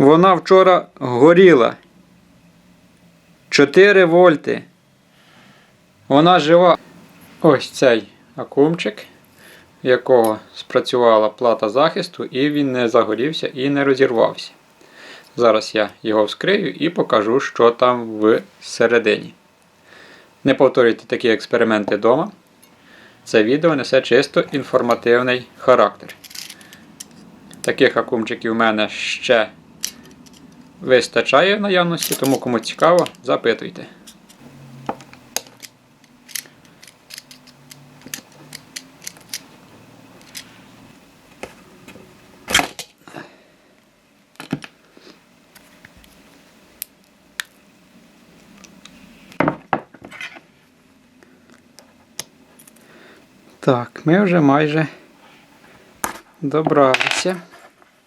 Вона вчора горіла. 4 вольти. Вона жива. Ось цей акумчик, в якого спрацювала плата захисту, і він не загорівся і не розірвався. Зараз я його вскрию і покажу, що там всередині. Не повторюйте такі експерименти вдома. Це відео несе чисто інформативний характер. Таких акумчиків у мене ще вистачає наявності, тому кому цікаво, запитуйте. Так, ми вже майже добралися.